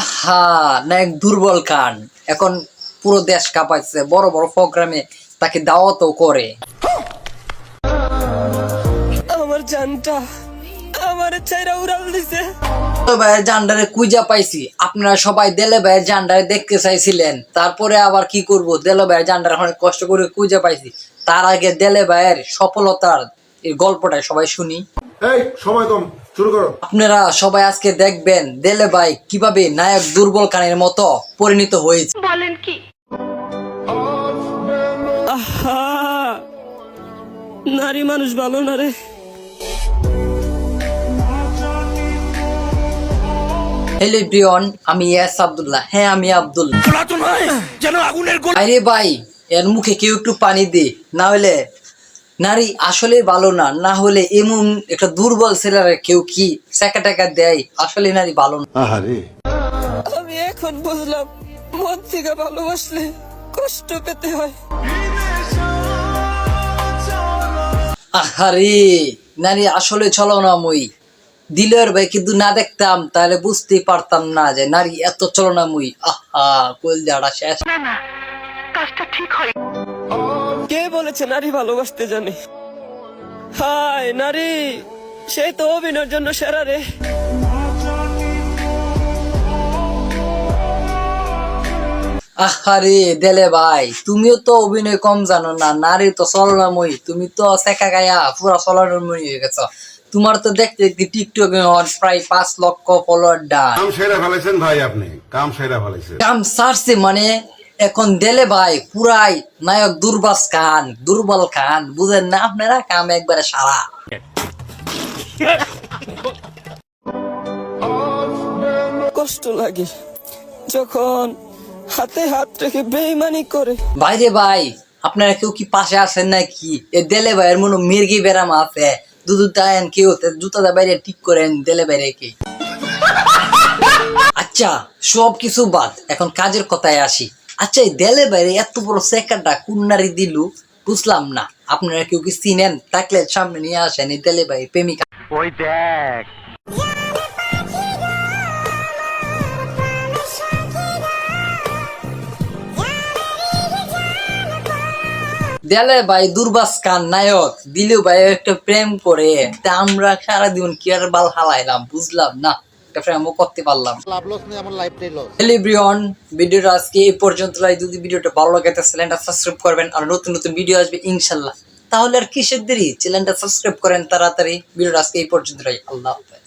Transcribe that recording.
আহা না এক দুর্বল কান। এখন পুরো দেশ কাঁপাইছে বড় বড় প্রোগ্রামে তাকে দাওয়াতও করে। আমার জানটা আমার উড়াল দিছে। ভাইয়ের জান্ডারে কুইজা পাইছি। আপনারা সবাই দেলে ভাইয়ের জান্ডারে দেখতে চাইছিলেন। তারপরে আবার কি করব? দেলে ভাইয়ের জান্ডার অনেক কষ্ট করে কুইজা পাইছি। তার আগে দেলে ভাইয়ের সফলতার এই গল্পটা সবাই শুনি। এই সময় কম শুরু করো। আপনারা সবাই আজকে দেখবেন দেলে ভাই কীভাবে নায়ক দুর্বল কানের মতো পরিণত হয়েছে। আহা! নারী মানুষ ভালো না রে। হ্যালো আমি ইয়াস আব্দুল্লাহ। হ্যাঁ আমি আব্দুল্লাহ আরে ভাই এর মুখে কেউ একটু পানি দে না হলে নারী আসলে ভালো না না হলে এমন একটা দুর্বল ছেলেরা কেউ কি টাকা টাকা দেয়? আসলে নারী ভালো না। আমি এখন বুঝলাম মন থেকে ভালোবাসলে কষ্ট পেতে হয়। আহারে নারী আসলে চলো না মই। দিলের ভাই কিন্তু না দেখতাম তাহলে বুঝতেই পারতাম না যে নারী এত চলো না মই। আহা কোল শেষ। কে বলেছে নারী ভালোবাসতে জানে। হায় নারী সেই তো অভিনয়ের জন্য সেরা রে। আহারে দেলে ভাই তুমিও তো অভিনয় কম জানো না নারী তো চলনাময়ী তুমি তো সেকা গায়া পুরা চলনাময়ী হয়ে গেছো। তোমার তো দেখতে দেখতে টিকটক প্রায় পাঁচ লক্ষ ফলোয়ার ডান। কাম সেরা ফেলেছেন ভাই আপনি কাম সেরা ফেলেছেন। কাম সারছে মানে এখন দেলে ভাই পুরাই নায়ক দুর্বাস খান দুর্বল খান বুঝেন না? আপনারা কাম একবারে সারা। কষ্ট লাগে যখন হাতে হাত রেখে বেইমানি করে। বাইরে ভাই আপনারা কেউ কি পাশে আছেন নাকি? এ দেলে ভাইয়ের মনে মির্গি বেরাম আছে। দুধ দায়েন কেউ জুতা বাইরে ঠিক করেন দেলে বাইরে কে। আচ্ছা সব কিছু বাদ এখন কাজের কথায় আসি। আচ্ছা এই দেলে বাইরে এত বড় সেকারটা কুন্নারি দিলু? বুঝলাম না। আপনারা কেউ কি চিনেন? থাকলে সামনে নিয়ে আসেন এই দেলে ভাই প্রেমিকা। ওই দেখ। দেলে ভাই দুর্বাস খান নায়ক দিলেও ভাই একটা প্রেম করে। তা আমরা সারাদিন কি আর বাল হালাইলাম বুঝলাম না। একটা প্রেমও করতে পারলাম। লাভ লস নেই আমার লাইফটাই লস হ্যালো এভরিওয়ান ভিডিওটা আজকে এই পর্যন্ত। যদি ভিডিওটা ভালো লাগে তাহলে চ্যানেলটা সাবস্ক্রাইব করবেন। আর নতুন নতুন ভিডিও আসবে ইনশাল্লাহ। তাহলে আর কিসের দেরি? চ্যানেলটা সাবস্ক্রাইব করেন তাড়াতাড়ি। ভিডিওটা আজকে এই পর্যন্ত আল্লাহ হাফেজ।